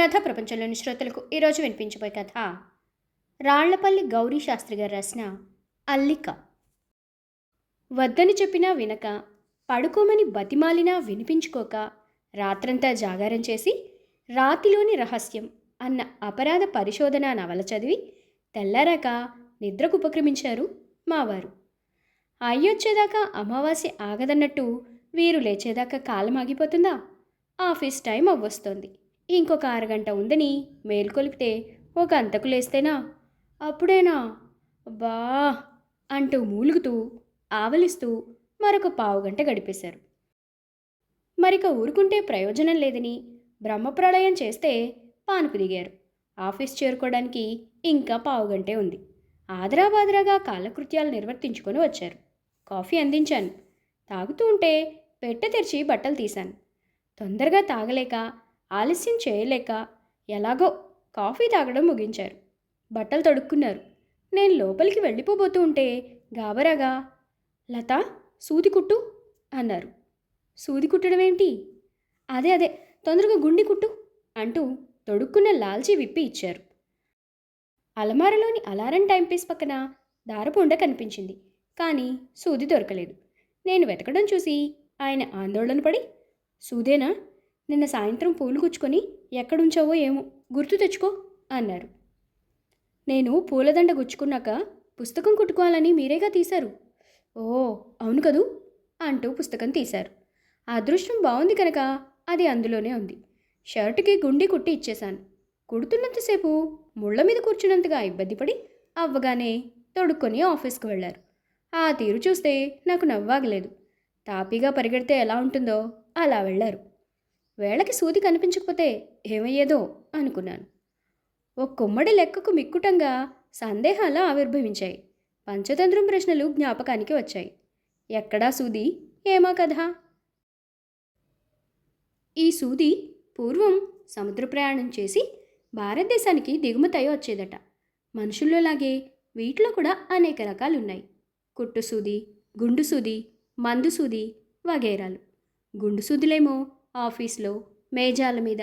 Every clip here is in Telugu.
కథ ప్రపంచంలోని శ్రోతలకు ఈరోజు వినిపించబోయే కథ. రాళ్ళపల్లి గౌరీ శాస్త్రి గారు రాసిన అల్లిక. వద్దని చెప్పినా వినక పడుకోమని బతిమాలినా వినిపించుకోక రాత్రంతా జాగారం చేసి రాతిలోని రహస్యం అన్న అపరాధ పరిశోధన నవల చదివి తెల్లారాక నిద్రకు ఉపక్రమించారు మావారు. అయ్యొచ్చేదాకా అమావాస్య ఆగదన్నట్టు వీరు లేచేదాకా కాలం ఆగిపోతుందా ఆఫీస్ టైం అవ్వొస్తోంది. ఇంకొక అరగంట ఉందని మేల్కొలిపితే ఒక అంతకు లేస్తేనా? అప్పుడేనా? బా అంటూ మూలుగుతూ ఆవలిస్తూ మరొక పావుగంట గడిపేశారు. మరిక ఊరుకుంటే ప్రయోజనం లేదని బ్రహ్మప్రళయం చేస్తే పానుపు దిగారు. ఆఫీస్ చేరుకోవడానికి ఇంకా పావుగంటే ఉంది. ఆదరాబాదరాగా కాలకృత్యాలు నిర్వర్తించుకొని వచ్చారు. కాఫీ అందించాను. తాగుతూ ఉంటే పెట్టె తెరిచి బట్టలు తీశాను. తొందరగా తాగలేక ఆలస్యం చేయలేక ఎలాగో కాఫీ తాగడం ముగించారు. బట్టలు తొడుక్కున్నారు. నేను లోపలికి వెళ్ళిపోబోతూ ఉంటే గాబరాగా లత సూది కుట్టు అన్నారు. సూది కుట్టడం ఏంటి? అదే అదే తొందరగా గుండి కుట్టు అంటూ తొడుక్కున్న లాల్చీ విప్పి ఇచ్చారు. అలమారలోని అలారం టైంపీస్ పక్కన దారపుండ కనిపించింది. కానీ సూది దొరకలేదు. నేను వెతకడం చూసి ఆయన ఆందోళన పడి సూదేనా? నిన్న సాయంత్రం పూలు గుచ్చుకొని ఎక్కడుంచావో ఏమో గుర్తు తెచ్చుకో అన్నారు. నేను పూలదండ గుచ్చుకున్నాక పుస్తకం కుట్టుకోవాలని మీరేగా తీశారు? ఓ అవును కదూ అంటూ పుస్తకం తీశారు. ఆ అదృష్టం బాగుంది కనుక అది అందులోనే ఉంది. షర్టుకి గుండి కుట్టి ఇచ్చేశాను. కుడుతున్నంతసేపు ముళ్ళ మీద కూర్చున్నంతగా ఇబ్బంది పడి అవ్వగానే తొడుక్కొని ఆఫీస్కి వెళ్ళారు. ఆ తీరు చూస్తే నాకు నవ్వాగలేదు. తాపీగా పరిగెడితే ఎలా ఉంటుందో అలా వెళ్ళారు. వేళకి సూది కనిపించకపోతే ఏమయ్యేదో అనుకున్నాను. ఓ కుమ్మడి లెక్కకు మిక్కుటంగా సందేహాలు ఆవిర్భవించాయి. పంచతంత్రం ప్రశ్నలు జ్ఞాపకానికి వచ్చాయి. ఎక్కడా సూది? ఏమా కథ? ఈ సూది పూర్వం సముద్ర ప్రయాణం చేసి భారతదేశానికి దిగుమతయి వచ్చేదట. మనుషుల్లోలాగే వీటిలో కూడా అనేక రకాలు ఉన్నాయి కుట్టు సూది గుండు సూది మందు సూది వగేరాలు. గుండు సూదులేమో ఆఫీస్లో మేజాల మీద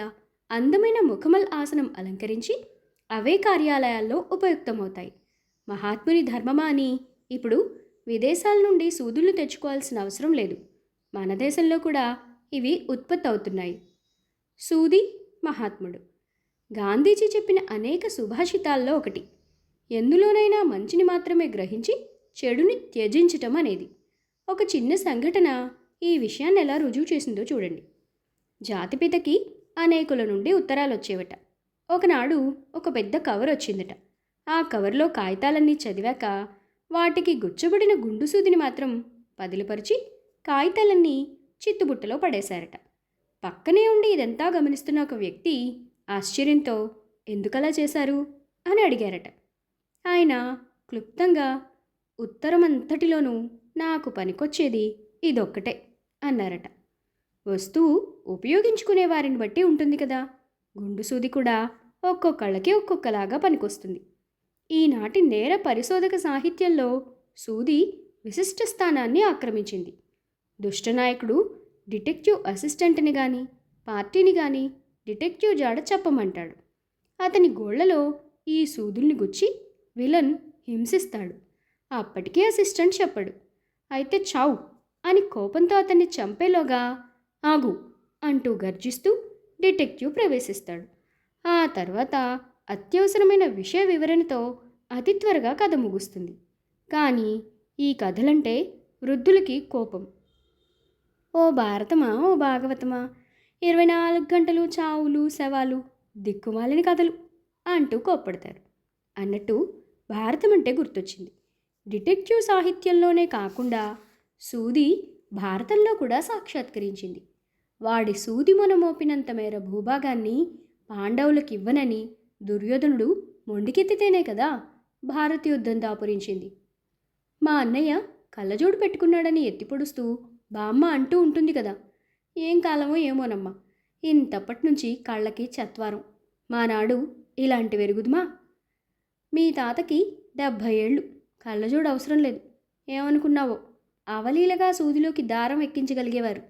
అందమైన ముఖమల్ ఆసనం అలంకరించి అవే కార్యాలయాల్లో ఉపయుక్తమవుతాయి. మహాత్ముని ధర్మమా అని ఇప్పుడు విదేశాల నుండి సూదులు తెచ్చుకోవాల్సిన అవసరం లేదు. మన దేశంలో కూడా ఇవి ఉత్పత్తి అవుతున్నాయి సూది మహాత్ముడు. గాంధీజీ చెప్పిన అనేక సుభాషితాల్లో ఒకటి. ఎందులోనైనా మంచిని మాత్రమే గ్రహించి చెడుని త్యజించటం అనేది. ఒక చిన్న సంఘటన ఈ విషయాన్ని ఎలా రుజువు చేసిందో చూడండి. జాతిపితకి అనేకుల నుండి ఉత్తరాలు వచ్చేవట ఒకనాడు ఒక పెద్ద కవర్ వచ్చిందట ఆ కవర్లో కాగితాలన్నీ చదివాక వాటికి గుచ్చబడిన గుండు సూదిని మాత్రం పదిలిపరిచి కాగితాలన్నీ చిత్తుబుట్టలో పడేశారట. పక్కనే ఉండి ఇదంతా గమనిస్తున్న ఒక వ్యక్తి ఆశ్చర్యంతో ఎందుకలా చేశారు? అని అడిగారట. ఆయన క్లుప్తంగా ఉత్తరమంతటిలోనూ నాకు పనికొచ్చేది ఇదొక్కటే అన్నారట. వస్తువు ఉపయోగించుకునే వారిని బట్టి ఉంటుంది కదా. గుండు సూది కూడా ఒక్కొక్కళ్ళకి ఒక్కొక్కలాగా పనికొస్తుంది. ఈనాటి నేర పరిశోధక సాహిత్యంలో సూది విశిష్ట స్థానాన్ని ఆక్రమించింది. దుష్టనాయకుడు డిటెక్టివ్ అసిస్టెంట్ని కానీ పార్టీని కానీ డిటెక్టివ్ జాడ చెప్పమంటాడు. అతని గోళ్ళలో ఈ సూదుల్ని గుచ్చి విలన్ హింసిస్తాడు. అప్పటికీ అసిస్టెంట్ చెప్పడు. అయితే చావు అని కోపంతో అతన్ని చంపేలోగా ఆగు అంటూ గర్జిస్తూ డిటెక్టివ్ ప్రవేశిస్తాడు. ఆ తర్వాత అత్యవసరమైన విషయ వివరణతో అతి త్వరగా కథ ముగుస్తుంది. కానీ ఈ కథలంటే వృద్ధులకి కోపం. ఓ భారతమా ఓ భాగవతమా ఇరవై నాలుగు గంటలు చావులు శవాలు దిక్కుమాలిన కథలు అంటూ కోప్పడతారు. అన్నట్టు భారతం అంటే గుర్తొచ్చింది. డిటెక్టివ్ సాహిత్యంలోనే కాకుండా సూది భారతంలో కూడా సాక్షాత్కరించింది. వాడి సూది మొన మోపినంత మేర భూభాగాన్ని పాండవులకు ఇవ్వనని దుర్యోధనుడు మొండికెత్తితేనే కదా భారత యుద్ధం దాపురించింది. మా అన్నయ్య కళ్ళజోడు పెట్టుకున్నాడని ఎత్తిపొడుస్తూ బామ్మ అంటూ ఉంటుంది కదా. ఏం కాలమో ఏమోనమ్మా. ఇంతప్పటి నుంచి కళ్ళకి చత్వారం. మానాడు ఇలాంటి వెరుగుదుమా? మీ తాతకి డెబ్భై ఏళ్ళు. కళ్ళజోడు అవసరం లేదు. ఏమనుకున్నావో? అవలీలగా సూదిలోకి దారం ఎక్కించగలిగేవారు.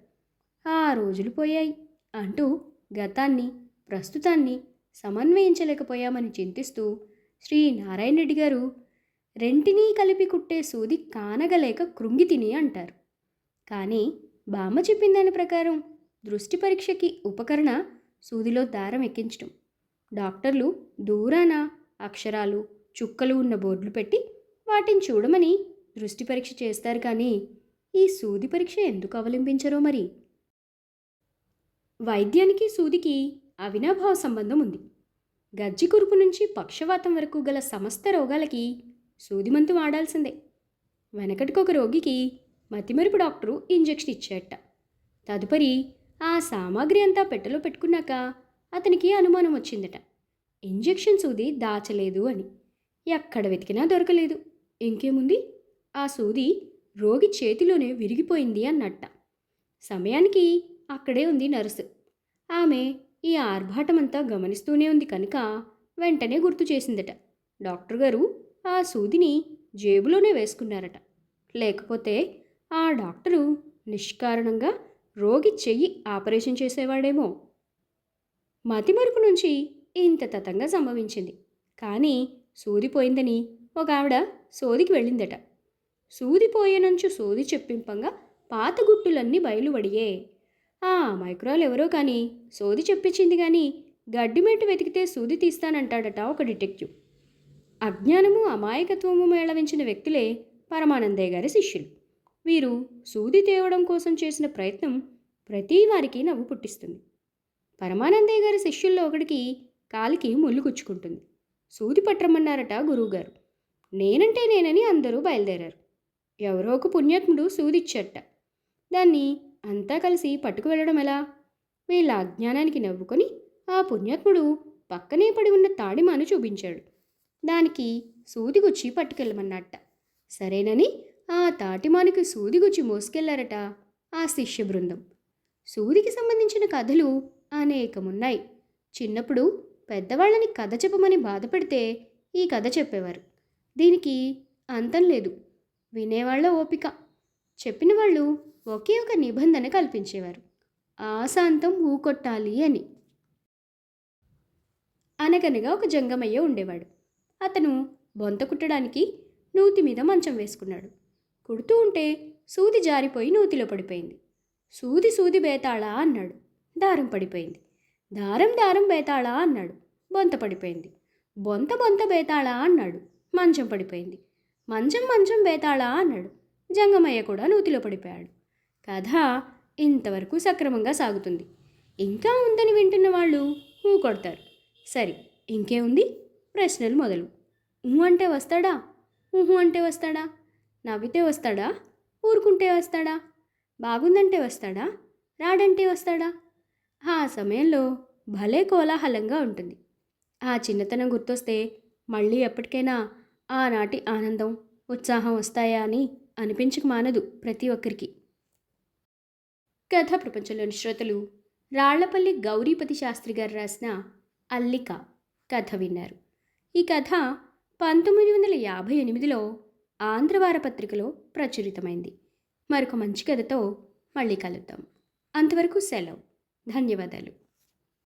ఆ రోజులు పోయాయి. అంటూ గతాన్ని ప్రస్తుతాన్ని సమన్వయించలేకపోయామని చింతిస్తూ శ్రీ నారాయణ రెడ్డి గారు రెంటినీ కలిపి కుట్టే సూది కానగలేక కృంగి తిని అంటారు. కానీ బామ్మ చెప్పిన దాని ప్రకారం దృష్టి పరీక్షకి ఉపకరణ సూదిలో దారం ఎక్కించడం డాక్టర్లు దూరాన అక్షరాలు చుక్కలు ఉన్న బోర్డులు పెట్టి వాటిని చూడమని దృష్టి పరీక్ష చేస్తారు కానీ ఈ సూది పరీక్ష ఎందుకు అవలంబించరో మరి? వైద్యానికి సూదికి అవినాభావ సంబంధం ఉంది గజ్జి కురుపు నుంచి పక్షవాతం వరకు గల సమస్త రోగాలకి సూదిమంతు వాడాల్సిందే. వెనకటికొక రోగికి మతిమరుపు డాక్టరు ఇంజెక్షన్ ఇచ్చేట. తదుపరి ఆ సామాగ్రి అంతా పెట్టెలో పెట్టుకున్నాక అతనికి అనుమానం వచ్చిందట. ఇంజెక్షన్ సూది దాచలేదు అని. ఎక్కడ వెతికినా దొరకలేదు. ఇంకేముంది? ఆ సూది రోగి చేతిలోనే విరిగిపోయింది అన్నట్ట. సమయానికి అక్కడే ఉంది నర్సు. ఆమె ఈ ఆర్భాటమంతా గమనిస్తూనే ఉంది కనుక వెంటనే గుర్తు చేసిందట. డాక్టర్ గారు ఆ సూదిని జేబులోనే వేసుకున్నారట. లేకపోతే ఆ డాక్టరు నిష్కారణంగా రోగి చెయ్యి ఆపరేషన్ చేసేవాడేమో. మతిమరుపు నుంచి ఇంత తతంగా సంభవించింది. కానీ సూదిపోయిందని ఒక ఆవిడ సోదికి వెళ్ళిందట. సూదిపోయేనంచు సోది చెప్పింపంగా పాత గుట్టులన్నీ బయలువడియే ఆ మైక్రోలు ఎవరో కానీ సోది చెప్పించింది కానీ గడ్డిమెట్టు వెతికితే సూది తీస్తానంటాడట ఒక డిటెక్టివ్. అజ్ఞానము అమాయకత్వము మేళవించిన వ్యక్తులే పరమానందయ్య గారి శిష్యులు. వీరు సూది తేవడం కోసం చేసిన ప్రయత్నం ప్రతి వారికి నవ్వు పుట్టిస్తుంది. పరమానందయ్య గారి శిష్యుల్లో ఒకడికి కాలికి ముళ్ళు గుచ్చుకుంటుంది. సూది పట్టమన్నారట గురువుగారు. నేనంటే నేనని అందరూ బయలుదేరారు. ఎవరో ఒక పుణ్యాత్ముడు సూదిచ్చట దాన్ని అంతా కలిసి పట్టుకు వెళ్ళడం ఎలా? వీళ్ళ అజ్ఞానానికి నవ్వుకొని ఆ పుణ్యాత్ముడు పక్కనే పడి ఉన్న తాడిమాను చూపించాడు. దానికి సూదిగుచ్చి పట్టుకెళ్ళమన్నట్ట సరేనని ఆ తాటిమానికి సూదిగుచ్చి మోసుకెళ్ళారట ఆ శిష్య బృందం. సూదికి సంబంధించిన కథలు అనేకమున్నాయి. చిన్నప్పుడు పెద్దవాళ్ళని కథ చెప్పమని బాధపడితే ఈ కథ చెప్పేవారు. దీనికి అంతం లేదు. వినేవాళ్ళ ఓపిక. చెప్పిన వాళ్ళు ఒకే ఒక నిబంధన కల్పించేవారు. ఆశాంతం ఊకొట్టాలి అని. అనగనగా ఒక జంగమయ్య ఉండేవాడు. అతను బొంత కుట్టడానికి నూతి మీద మంచం వేసుకున్నాడు. కుడుతూ ఉంటే సూది జారిపోయి నూతిలో పడిపోయింది. సూది సూది బేతాళా అన్నాడు. దారం పడిపోయింది. దారం దారం బేతాళా అన్నాడు. బొంత పడిపోయింది. బొంత బొంత బేతాళా అన్నాడు. మంచం పడిపోయింది. మంచం మంచం బేతాళా అన్నాడు. జంగమయ్య కూడా నూతిలో పడిపోయాడు. కథ ఇంతవరకు సక్రమంగా సాగుతుంది. ఇంకా ఉందని వింటున్న వాళ్ళు ఊ కొడతారు. సరే ఇంకే ఉంది ప్రశ్నలు మొదలు. ఊ అంటే వస్తాడా? ఊహు అంటే వస్తాడా? నవ్వితే వస్తాడా? ఊరుకుంటే వస్తాడా? బాగుందంటే వస్తాడా? రాడంటే వస్తాడా? ఆ సమయంలో భలే కోలాహలంగా ఉంటుంది. ఆ చిన్నతనం గుర్తొస్తే మళ్ళీ ఎప్పటికైనా ఆనాటి ఆనందం ఉత్సాహం వస్తాయా అని అనిపించక మానదు ప్రతి ఒక్కరికి. కథా ప్రపంచంలోని శ్రోతలు రాళ్ళపల్లి గౌరీపతి శాస్త్రి గారు రాసిన అల్లిక కథ విన్నారు. ఈ కథ పంతొమ్మిది వందల యాభై ఎనిమిదిలో ఆంధ్రవార పత్రికలో ప్రచురితమైంది. మరొక మంచి కథతో మళ్ళీ కలుద్దాం. అంతవరకు సెలవు. ధన్యవాదాలు.